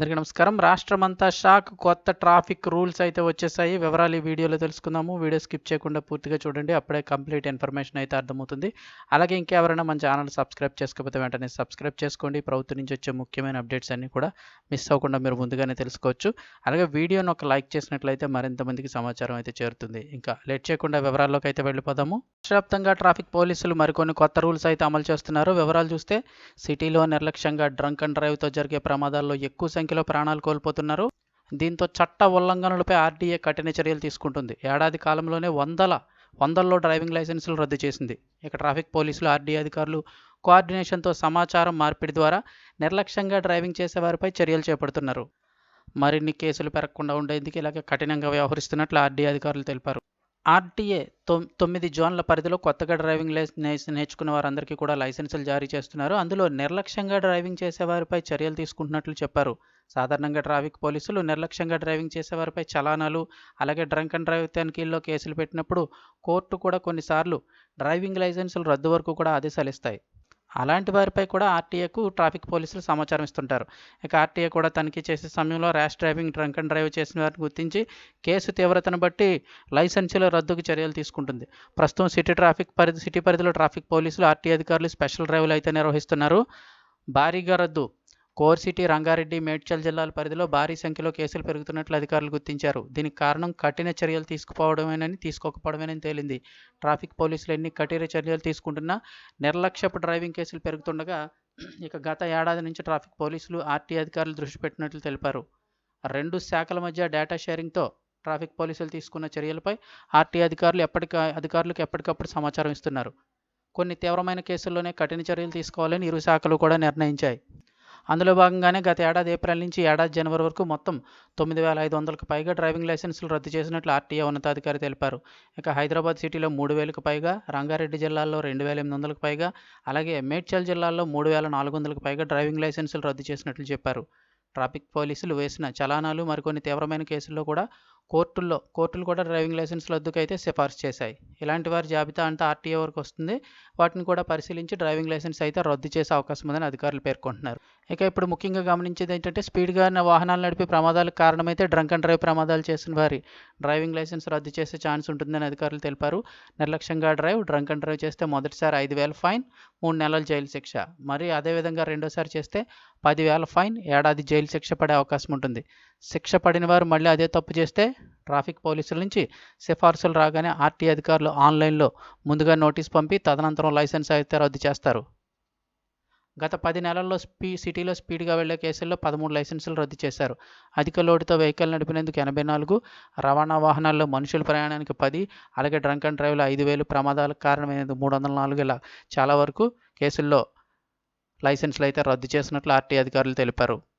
అందరికీ నమస్కారం. రాష్ట్రమంతా షాక్ కొత్త ట్రాఫిక్ రూల్స్ అయితే వచ్చేసాయి. వివరాలు ఈ వీడియోలో తెలుసుకుందాము. వీడియో స్కిప్ చేయకుండా పూర్తిగా చూడండి. అప్పుడే కంప్లీట్ ఇన్ఫర్మేషన్ అయితే అర్థమవుతుంది. అలాగే ఇంకెవరైనా మన ఛానల్ సబ్స్క్రైబ్ చేసుకోకపోతే వెంటనే సబ్స్క్రైబ్ చేసుకోండి. ప్రభుత్వం నుంచి వచ్చే ముఖ్యమైన అప్డేట్స్ అన్నీ కూడా మిస్ అవ్వకుండా మీరు ముందుగానే తెలుసుకోవచ్చు. అలాగే వీడియోను ఒక లైక్ చేసినట్లయితే మరింత మందికి సమాచారం అయితే చేరుతుంది. ఇంకా లేట్ చేయకుండా వివరాల్లోకి అయితే వెళ్ళిపోదాము. రాష్ట్రవ్యాప్తంగా ట్రాఫిక్ పోలీసులు మరికొన్ని కొత్త రూల్స్ అయితే అమలు చేస్తున్నారు. వివరాలు చూస్తే సిటీలో నిర్లక్ష్యంగా డ్రంక్ అండ్ డ్రైవ్తో జరిగే ప్రమాదాల్లో ఎక్కువ సంఖ్య సంఖ్యలో ప్రాణాలు కోల్పోతున్నారు. దీంతో చట్ట ఉల్లంఘనలపై ఆర్డీఏ కఠిన చర్యలు తీసుకుంటుంది. ఏడాది కాలంలోనే వందల వందల్లో డ్రైవింగ్ లైసెన్సులు రద్దు చేసింది. ఇక ట్రాఫిక్ పోలీసులు ఆర్డీఏ అధికారులు కోఆర్డినేషన్తో సమాచారం మార్పిడి ద్వారా నిర్లక్ష్యంగా డ్రైవింగ్ చేసేవారిపై చర్యలు చేపడుతున్నారు. మరిన్ని కేసులు పెరగకుండా ఉండేందుకు ఇలాగ కఠినంగా వ్యవహరిస్తున్నట్లు ఆర్డీఏ అధికారులు తెలిపారు. ఆర్టీఏ తొమ్మిది జోన్ల పరిధిలో కొత్తగా డ్రైవింగ్ లైసెన్స్ నేర్చుకున్న వారందరికీ కూడా లైసెన్సులు జారీ చేస్తున్నారు. అందులో నిర్లక్ష్యంగా డ్రైవింగ్ చేసేవారిపై చర్యలు తీసుకుంటున్నట్లు చెప్పారు. సాధారణంగా ట్రాఫిక్ పోలీసులు నిర్లక్ష్యంగా డ్రైవింగ్ చేసేవారిపై చలానాలు అలాగే డ్రంక్ అండ్ డ్రైవ్ తనిఖీల్లో కేసులు పెట్టినప్పుడు కోర్టు కూడా కొన్నిసార్లు డ్రైవింగ్ లైసెన్సులు రద్దు వరకు కూడా ఆదేశాలు ఇస్తాయి. అలాంటి వారిపై కూడా ఆర్టీఏకు ట్రాఫిక్ పోలీసులు సమాచారం ఇస్తుంటారు. ఇక ఆర్టీఏ కూడా తనిఖీ చేసే సమయంలో rash driving drunk and drive చేసిన వారిని గుర్తించి కేసు తీవ్రతను బట్టి లైసెన్సుల రద్దుకు చర్యలు తీసుకుంటుంది. ప్రస్తుతం సిటీ ట్రాఫిక్ పరిధి సిటీ పరిధిలో ట్రాఫిక్ పోలీసులు ఆర్టీఏ అధికారులు స్పెషల్ డ్రైవ్లు అయితే నిర్వహిస్తున్నారు. భారీగా రద్దు కోర్ సిటీ రంగారెడ్డి మేడ్చల్ జిల్లాల పరిధిలో భారీ సంఖ్యలో కేసులు పెరుగుతున్నట్లు అధికారులు గుర్తించారు. దీనికి కారణం కఠిన చర్యలు తీసుకుపోవడమేనని తీసుకోకపోవడమేనని తేలింది. ట్రాఫిక్ పోలీసులు ఎన్ని కఠిన చర్యలు తీసుకుంటున్నా నిర్లక్ష్యపు డ్రైవింగ్ కేసులు పెరుగుతుండగా ఇక గత ఏడాది నుంచి ట్రాఫిక్ పోలీసులు ఆర్టీ అధికారులు దృష్టి పెట్టినట్లు తెలిపారు. రెండు శాఖల మధ్య డేటా షేరింగ్తో ట్రాఫిక్ పోలీసులు తీసుకున్న చర్యలపై ఆర్టీ అధికారులు ఎప్పటిక అధికారులకు ఎప్పటికప్పుడు సమాచారం ఇస్తున్నారు. కొన్ని తీవ్రమైన కేసుల్లోనే కఠిన చర్యలు తీసుకోవాలని ఇరు శాఖలు కూడా నిర్ణయించాయి. అందులో భాగంగానే గత ఏడాది ఏప్రిల్ నుంచి ఏడాది జనవరి వరకు మొత్తం తొమ్మిది వేల ఐదు వందలకు పైగా డ్రైవింగ్ లైసెన్సులు రద్దు చేసినట్లు ఆర్టీఏ ఉన్నతాధికారి తెలిపారు. ఇక హైదరాబాద్ సిటీలో మూడు వేలకు పైగా రంగారెడ్డి జిల్లాలో రెండు వేల ఎనిమిది వందలకు పైగా అలాగే మేడ్చల్ జిల్లాలో మూడు వేల నాలుగు వందలకు పైగా డ్రైవింగ్ లైసెన్సులు రద్దు చేసినట్లు చెప్పారు. ట్రాఫిక్ పోలీసులు వేసిన చలానాలు మరికొన్ని తీవ్రమైన కేసుల్లో కూడా కోర్టుల్లో కోర్టులు కూడా డ్రైవింగ్ లైసెన్స్ రద్దుకైతే సిఫార్సు చేశాయి. ఇలాంటి వారి జాబితా అంతా ఆర్టీఏ వరకు వస్తుంది. వాటిని కూడా పరిశీలించి డ్రైవింగ్ లైసెన్స్ అయితే రద్దు చేసే అవకాశం ఉందని అధికారులు పేర్కొంటున్నారు. ఇక ఇప్పుడు ముఖ్యంగా గమనించేది ఏంటంటే స్పీడ్గా వాహనాలు నడిపే ప్రమాదాలకు కారణమైతే డ్రంక్ అండ్ డ్రైవ్ ప్రమాదాలు చేసిన వారి డ్రైవింగ్ లైసెన్స్ రద్దు చేసే ఛాన్స్ ఉంటుందని అధికారులు తెలిపారు. నిర్లక్ష్యంగా డ్రైవ్ డ్రంక్ అండ్ డ్రైవ్ చేస్తే మొదటిసారి ఐదు వేల ఫైన్ మూడు నెలల జైలు శిక్ష. మరి అదేవిధంగా రెండోసారి చేస్తే పదివేల ఫైన్ ఏడాది జైలు శిక్ష పడే అవకాశం ఉంటుంది. శిక్ష పడిన వారు మళ్ళీ అదే తప్పు చేస్తే ట్రాఫిక్ పోలీసుల నుంచి సిఫార్సులు రాగానే ఆర్టీ అధికారులు ఆన్లైన్లో ముందుగా నోటీస్ పంపి తదనంతరం లైసెన్స్ అయితే రద్దు చేస్తారు. గత పది నెలల్లో స్పీ సిటీలో స్పీడ్గా వెళ్ళే కేసుల్లో పదమూడు లైసెన్సులు రద్దు చేశారు. అధిక లోడుతో వెహికల్ నడిపినందుకు ఎనభై నాలుగు రవాణా వాహనాల్లో మనుషుల ప్రయాణానికి పది అలాగే డ్రంక్ అండ్ డ్రైవ్లో ఐదు వేలు ప్రమాదాలకు కారణమైనది మూడు వందల నాలుగు ఇలా చాలా వరకు కేసుల్లో లైసెన్సులు అయితే రద్దు చేసినట్లు ఆర్టీ అధికారులు తెలిపారు.